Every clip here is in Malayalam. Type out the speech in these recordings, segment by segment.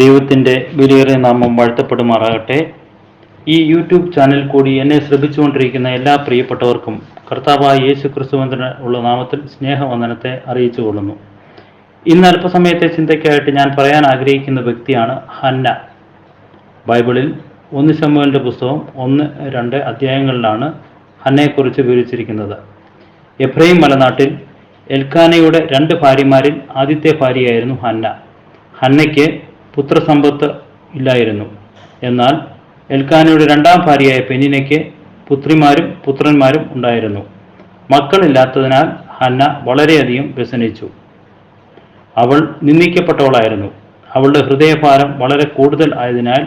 ദൈവത്തിന്റെ വിലയേറിയ നാമം വാഴ്ത്തപ്പെടുമാറാകട്ടെ. ഈ യൂട്യൂബ് ചാനൽ കൂടി എന്നെ ശ്രമിച്ചുകൊണ്ടിരിക്കുന്ന എല്ലാ പ്രിയപ്പെട്ടവർക്കും കർത്താവായ യേശു ക്രിസ്തുവന്ദ്രന് ഉള്ള നാമത്തിൽ സ്നേഹവന്ദനത്തെ അറിയിച്ചു കൊള്ളുന്നു. ഇന്ന് അല്പസമയത്തെ ചിന്തയ്ക്കായിട്ട് ഞാൻ പറയാൻ ആഗ്രഹിക്കുന്ന വ്യക്തിയാണ് ഹന്ന. ബൈബിളിൽ ഒന്ന് ശമ്പുവിന്റെ പുസ്തകം ഒന്ന് രണ്ട് അധ്യായങ്ങളിലാണ് ഹന്നയെക്കുറിച്ച് വിവരിച്ചിരിക്കുന്നത്. എഫ്രൈം മലനാട്ടിൽ എൽക്കാനയുടെ രണ്ട് ഭാര്യമാരിൽ ആദ്യത്തെ ഭാര്യയായിരുന്നു ഹന്ന. ഹന്നയ്ക്ക് പുത്രസമ്പത്ത് ഇല്ലായിരുന്നു. എന്നാൽ എൽക്കാനയുടെ രണ്ടാം ഭാര്യയായ പെന്നിനയ്ക്ക് പുത്രിമാരും പുത്രന്മാരും ഉണ്ടായിരുന്നു. മക്കളില്ലാത്തതിനാൽ ഹന്ന വളരെയധികം വ്യസനിച്ചു. അവൾ നിന്ദിക്കപ്പെട്ടവളായിരുന്നു. അവളുടെ ഹൃദയഭാരം വളരെ കൂടുതൽ ആയതിനാൽ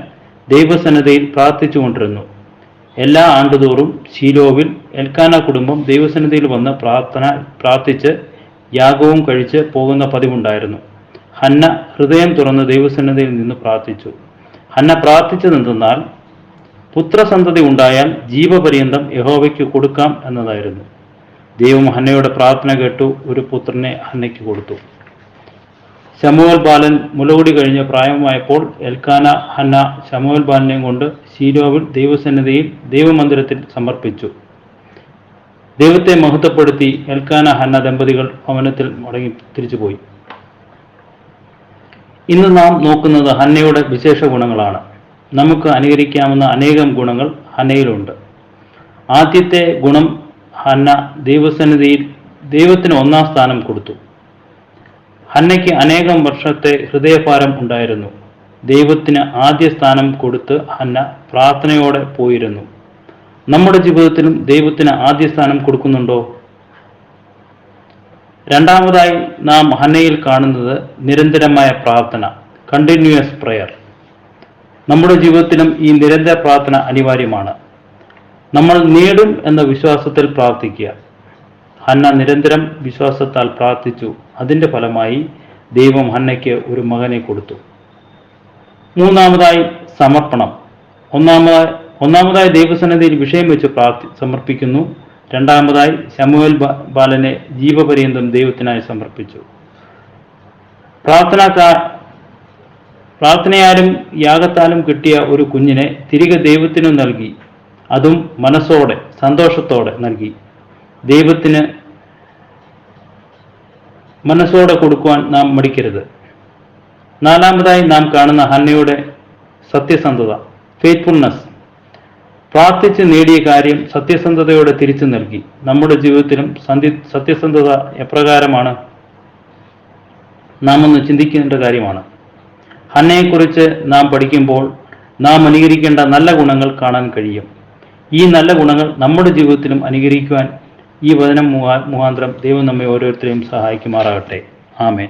ദൈവസന്നദ്ധയിൽ പ്രാർത്ഥിച്ചുകൊണ്ടിരുന്നു. എല്ലാ ആണ്ടുതോറും ശീലോവിൽ എൽക്കാന കുടുംബം ദൈവസന്നദ്ധയിൽ വന്ന് പ്രാർത്ഥന പ്രാർത്ഥിച്ച് യാഗവും കഴിച്ച് പോകുന്ന പതിവുണ്ടായിരുന്നു. ഹന്ന ഹൃദയം തുറന്ന് ദൈവസന്നതയിൽ നിന്ന് പ്രാർത്ഥിച്ചു. ഹന്ന പ്രാർത്ഥിച്ചതെന്തെന്നാൽ പുത്രസന്തതി ഉണ്ടായാൽ ജീവപര്യന്തം യഹോവയ്ക്ക് കൊടുക്കാം എന്നതായിരുന്നു. ദൈവം ഹന്നയുടെ പ്രാർത്ഥന കേട്ടു ഒരു പുത്രനെ ഹന്നയ്ക്ക് കൊടുത്തു. ശമുവൽ ബാലൻ മുലകുടി കഴിഞ്ഞ പ്രായമായപ്പോൾ എൽക്കാന ഹന്ന ശമുവൽ ബാലനെയും കൊണ്ട് ശീലോവിൽ ദൈവസന്നിധിയിൽ ദൈവമന്ദിരത്തിൽ സമർപ്പിച്ചു. ദൈവത്തെ മഹത്വപ്പെടുത്തി എൽക്കാന ഹന്ന ദമ്പതികൾ ഭവനത്തിൽ മുടങ്ങി തിരിച്ചുപോയി. ഇന്ന് നാം നോക്കുന്നത് ഹന്നയുടെ വിശേഷ ഗുണങ്ങളാണ്. നമുക്ക് അനുകരിക്കാവുന്ന അനേകം ഗുണങ്ങൾ ഹന്നയിലുണ്ട്. ആദ്യത്തെ ഗുണം ഹന്ന ദൈവസന്നിധിയിൽ ദൈവത്തിന് ഒന്നാം സ്ഥാനം കൊടുത്തു. ഹന്നയ്ക്ക് അനേകം വർഷത്തെ ഹൃദയഭാരം ഉണ്ടായിരുന്നു. ദൈവത്തിന് ആദ്യ സ്ഥാനം കൊടുത്ത് ഹന്ന പ്രാർത്ഥനയോടെ പോയിരുന്നു. നമ്മുടെ ജീവിതത്തിലും ദൈവത്തിന് ആദ്യ സ്ഥാനം കൊടുക്കുന്നുണ്ടോ? രണ്ടാമതായി നാം ഹന്നയിൽ കാണുന്നത് നിരന്തരമായ പ്രാർത്ഥന കണ്ടിന്യൂസ് പ്രെയർ നമ്മുടെ ജീവിതത്തിലും ഈ നിരന്തര പ്രാർത്ഥന അനിവാര്യമാണ്. നമ്മൾ നേടും എന്ന വിശ്വാസത്തിൽ പ്രാർത്ഥിക്കുക. ഹന്ന നിരന്തരം വിശ്വാസത്താൽ പ്രാർത്ഥിച്ചു. അതിന്റെ ഫലമായി ദൈവം ഹന്നയ്ക്ക് ഒരു മകനെ കൊടുത്തു. മൂന്നാമതായി സമർപ്പണം. ഒന്നാമതായി ഒന്നാമതായി ദൈവസന്നിധിയിൽ വിഷയം വെച്ച് പ്രാർത്ഥി സമർപ്പിക്കുന്നു. രണ്ടാമതായി ശമുവേൽ ബാലനെ ജീവപര്യന്തം ദൈവത്തിനായി സമർപ്പിച്ചു. പ്രാർത്ഥന പ്രാർത്ഥനയാലും യാഗത്താലും കിട്ടിയ ഒരു കുഞ്ഞിനെ തിരികെ ദൈവത്തിനു നൽകി. അതും മനസ്സോടെ സന്തോഷത്തോടെ നൽകി. ദൈവത്തിന് മനസ്സോടെ കൊടുക്കുവാൻ നാം മടിക്കരുത്. നാലാമതായി നാം കാണുന്ന ഹന്നയുടെ സത്യസന്ധത ഫെയ്ത്ത്ഫുൾനെസ് പ്രാർത്ഥിച്ച് നേടിയ കാര്യം സത്യസന്ധതയോടെ തിരിച്ചു നൽകി. നമ്മുടെ ജീവിതത്തിലും സന്ധി സത്യസന്ധത എപ്രകാരമാണ്? നാം ഒന്ന് ചിന്തിക്കേണ്ട കാര്യമാണ്. ഹന്നയെക്കുറിച്ച് നാം പഠിക്കുമ്പോൾ നാം അനുകരിക്കേണ്ട നല്ല ഗുണങ്ങൾ കാണാൻ കഴിയും. ഈ നല്ല ഗുണങ്ങൾ നമ്മുടെ ജീവിതത്തിലും അനുകരിക്കുവാൻ ഈ വചനം മുഖാ മുഖാന്തരം ദൈവം നമ്മെ ഓരോരുത്തരെയും സഹായിക്കുമാറാകട്ടെ. ആമേൻ.